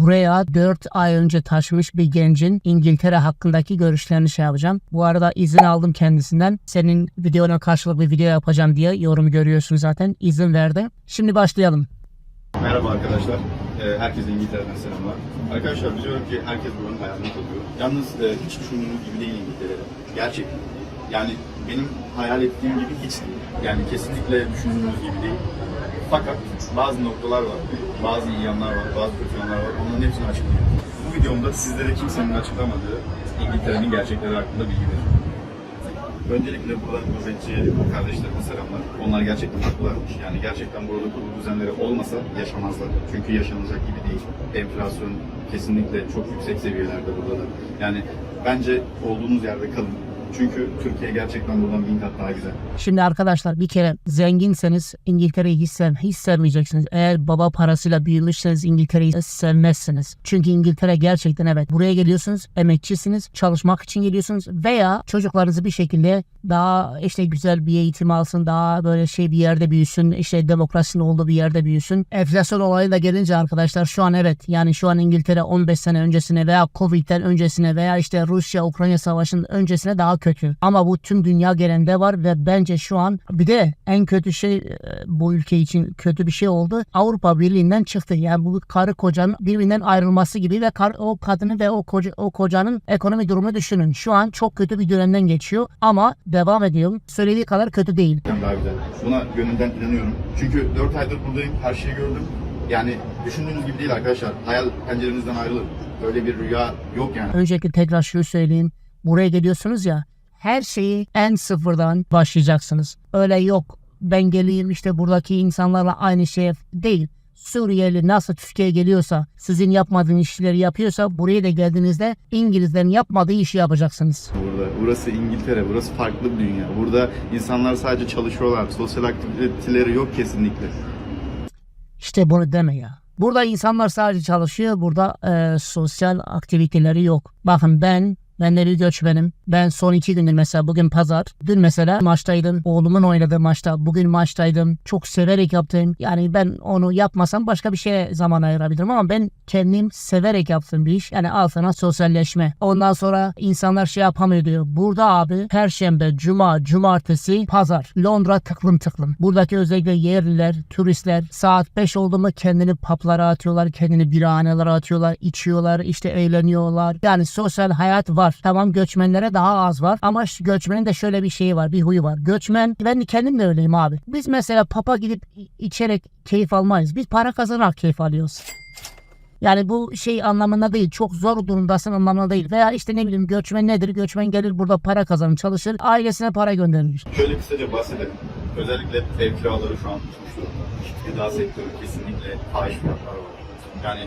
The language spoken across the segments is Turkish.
buraya 4 ay önce taşmış bir gencin İngiltere hakkındaki görüşlerini şey yapacağım. Bu arada izin aldım kendisinden. Senin videona karşılık bir video yapacağım diye yorumu görüyorsun zaten. İzin verdi. Şimdi başlayalım. Merhaba arkadaşlar. Ee, herkese İngiltere'den selamlar. Arkadaşlar biliyorum ki herkes buranın hayalini kuruyor. Yalnız e, hiç düşündüğünüz gibi değil İngiltere'de. Gerçekten. Yani benim hayal ettiğim gibi hiç değil. Yani kesinlikle düşündüğünüz gibi değil. Fakat bazı noktalar var, bazı iyi yanlar var, bazı kötü yanlar var. Onların hepsini açıklayacağım. Bu videomda sizlere kimsenin açıklamadığı İngiltere'nin gerçekleri hakkında bilgi vereceğim. Öncelikle buradan gurbetçi kardeşlerime selamlar. Onlar gerçekten haklılarmış. Yani gerçekten burada kurulu düzenleri olmasa yaşamazlar. Çünkü yaşanacak gibi değil. Enflasyon kesinlikle çok yüksek seviyelerde burada da. Yani bence olduğunuz yerde kalın. Çünkü Türkiye gerçekten buradan bin kat daha güzel. Şimdi arkadaşlar bir kere zenginseniz İngiltere'yi hiç, sev hiç sevmeyeceksiniz. Eğer baba parasıyla büyümüşseniz İngiltere'yi sevmezsiniz. Çünkü İngiltere gerçekten evet buraya geliyorsunuz emekçisiniz çalışmak için geliyorsunuz veya çocuklarınızı bir şekilde daha işte güzel bir eğitim alsın daha böyle şey bir yerde büyüsün işte demokrasinin olduğu bir yerde büyüsün. Enflasyon olayı da gelince arkadaşlar şu an evet yani şu an İngiltere 15 sene öncesine veya Covid'den öncesine veya işte Rusya Ukrayna savaşının öncesine daha kötü. Ama bu tüm dünya genelinde var ve bence şu an bir de en kötü şey e, bu ülke için kötü bir şey oldu. Avrupa Birliği'nden çıktı. Yani bu karı kocanın birbirinden ayrılması gibi ve kar, o kadını ve o koca, o kocanın ekonomi durumunu düşünün. Şu an çok kötü bir dönemden geçiyor ama devam ediyorum. Söylediği kadar kötü değil. Daha güzel. Buna gönülden inanıyorum. Çünkü 4 aydır buradayım, her şeyi gördüm. Yani düşündüğünüz gibi değil arkadaşlar. Hayal pencerenizden ayrılır. Öyle bir rüya yok yani. Öncelikle tekrar şunu söyleyeyim. Buraya geliyorsunuz ya her şeyi en sıfırdan başlayacaksınız. Öyle yok ben geleyim işte buradaki insanlarla aynı şey değil. Suriyeli nasıl Türkiye'ye geliyorsa, sizin yapmadığınız işleri yapıyorsa buraya da geldiğinizde İngilizlerin yapmadığı işi yapacaksınız. Burada. Burası İngiltere, burası farklı bir dünya. Burada insanlar sadece çalışıyorlar. Sosyal aktiviteleri yok kesinlikle. İşte bunu deme ya. Burada insanlar sadece çalışıyor. Burada e, sosyal aktiviteleri yok. Bakın ben ben bir göçmenim. Ben son iki gündür mesela bugün pazar. Dün mesela maçtaydım. Oğlumun oynadığı maçta. Bugün maçtaydım. Çok severek yaptım. Yani ben onu yapmasam başka bir şeye zaman ayırabilirim ama ben kendim severek yaptığım bir iş. Yani al sana sosyalleşme. Ondan sonra insanlar şey yapamıyor diyor. Burada abi Perşembe, Cuma, Cumartesi, Pazar. Londra tıklım tıklım. Buradaki özellikle yerliler, turistler saat 5 oldu mu kendini paplara atıyorlar. Kendini birahanelere atıyorlar. içiyorlar. işte eğleniyorlar. Yani sosyal hayat var. Tamam göçmenlere daha az var. Ama göçmenin de şöyle bir şeyi var. Bir huyu var. Göçmen ben kendim de öyleyim abi. Biz mesela papa gidip içerek keyif almayız. Biz para kazanarak keyif alıyoruz. Yani bu şey anlamında değil. Çok zor durumdasın anlamında değil. Veya işte ne bileyim göçmen nedir? Göçmen gelir burada para kazanır, çalışır. Ailesine para gönderir. Şöyle kısaca bahsedelim. Özellikle ev kiraları şu an uçmuş durumda. Gıda sektörü kesinlikle fahiş fiyatlar var. Yani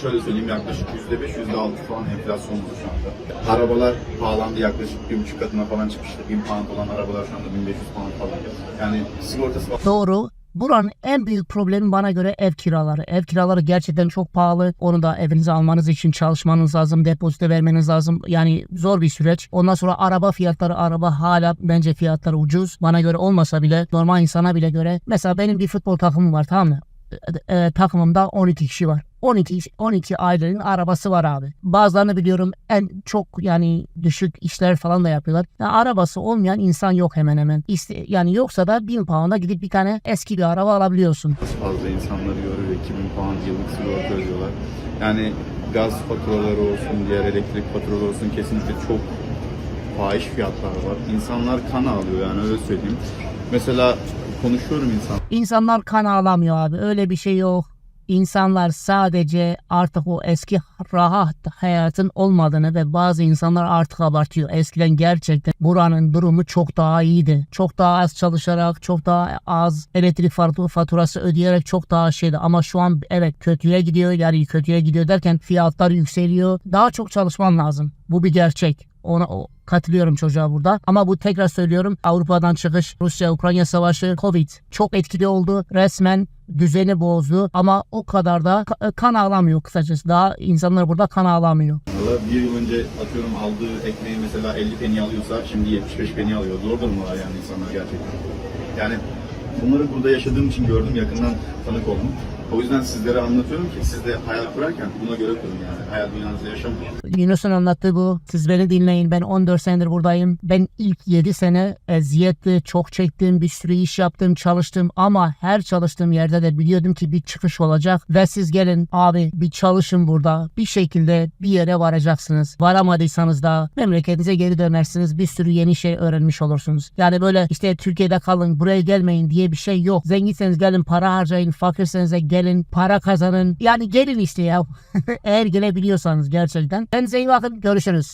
şöyle söyleyeyim yaklaşık %5, %6 falan enflasyon var şu anda. Arabalar pahalandı yaklaşık bir buçuk katına falan çıkmıştı. 1000 pound olan arabalar şu anda 1500 pound falan. Yani sigortası falan. Doğru. Buranın en büyük problemi bana göre ev kiraları. Ev kiraları gerçekten çok pahalı. Onu da evinize almanız için çalışmanız lazım. Depozito vermeniz lazım. Yani zor bir süreç. Ondan sonra araba fiyatları araba hala bence fiyatları ucuz. Bana göre olmasa bile normal insana bile göre. Mesela benim bir futbol takımım var tamam mı? E, e, takımımda 12 kişi var. 12 iş- 12 ailenin arabası var abi. Bazılarını biliyorum en çok yani düşük işler falan da yapıyorlar. Ya arabası olmayan insan yok hemen hemen. İste, yani yoksa da 1000 pound'a gidip bir tane eski bir araba alabiliyorsun. fazla insanları yoruyor. 2000 pound yıllık sigorta ödüyorlar. Yani gaz faturaları olsun, diğer elektrik faturaları olsun kesinlikle çok fahiş fiyatlar var. İnsanlar kan ağlıyor yani öyle söyleyeyim. Mesela konuşuyorum insan İnsanlar kan ağlamıyor abi. Öyle bir şey yok. İnsanlar sadece artık o eski rahat hayatın olmadığını ve bazı insanlar artık abartıyor. Eskiden gerçekten buranın durumu çok daha iyiydi. Çok daha az çalışarak, çok daha az elektrik fatu- faturası ödeyerek çok daha şeydi. Ama şu an evet kötüye gidiyor. Yani kötüye gidiyor derken fiyatlar yükseliyor. Daha çok çalışman lazım. Bu bir gerçek. Ona o, katılıyorum çocuğa burada. Ama bu tekrar söylüyorum Avrupa'dan çıkış, Rusya-Ukrayna savaşı, Covid çok etkili oldu. Resmen düzeni bozdu ama o kadar da ka- kan ağlamıyor kısacası. Daha insanlar burada kan ağlamıyor. Valla bir yıl önce atıyorum aldığı ekmeği mesela 50 peni alıyorsa şimdi 75 peni alıyor. Zor durumdalar yani insanlar gerçekten. Yani bunları burada yaşadığım için gördüm, yakından tanık oldum. O yüzden sizlere anlatıyorum ki siz de hayal kurarken buna göre kurun yani. Hayal dünyanızda yaşamayın. Yunus'un anlattığı bu. Siz beni dinleyin. Ben 14 senedir buradayım. Ben ilk 7 sene eziyetli, çok çektim, bir sürü iş yaptım, çalıştım ama her çalıştığım yerde de biliyordum ki bir çıkış olacak ve siz gelin abi bir çalışın burada. Bir şekilde bir yere varacaksınız. Varamadıysanız da memleketinize geri dönersiniz. Bir sürü yeni şey öğrenmiş olursunuz. Yani böyle işte Türkiye'de kalın, buraya gelmeyin diye bir şey yok. Zenginseniz gelin para harcayın, fakirseniz de gelin para kazanın. Yani gelin işte ya. Eğer gelebiliyorsanız gerçekten. Kendinize iyi bakın. Görüşürüz.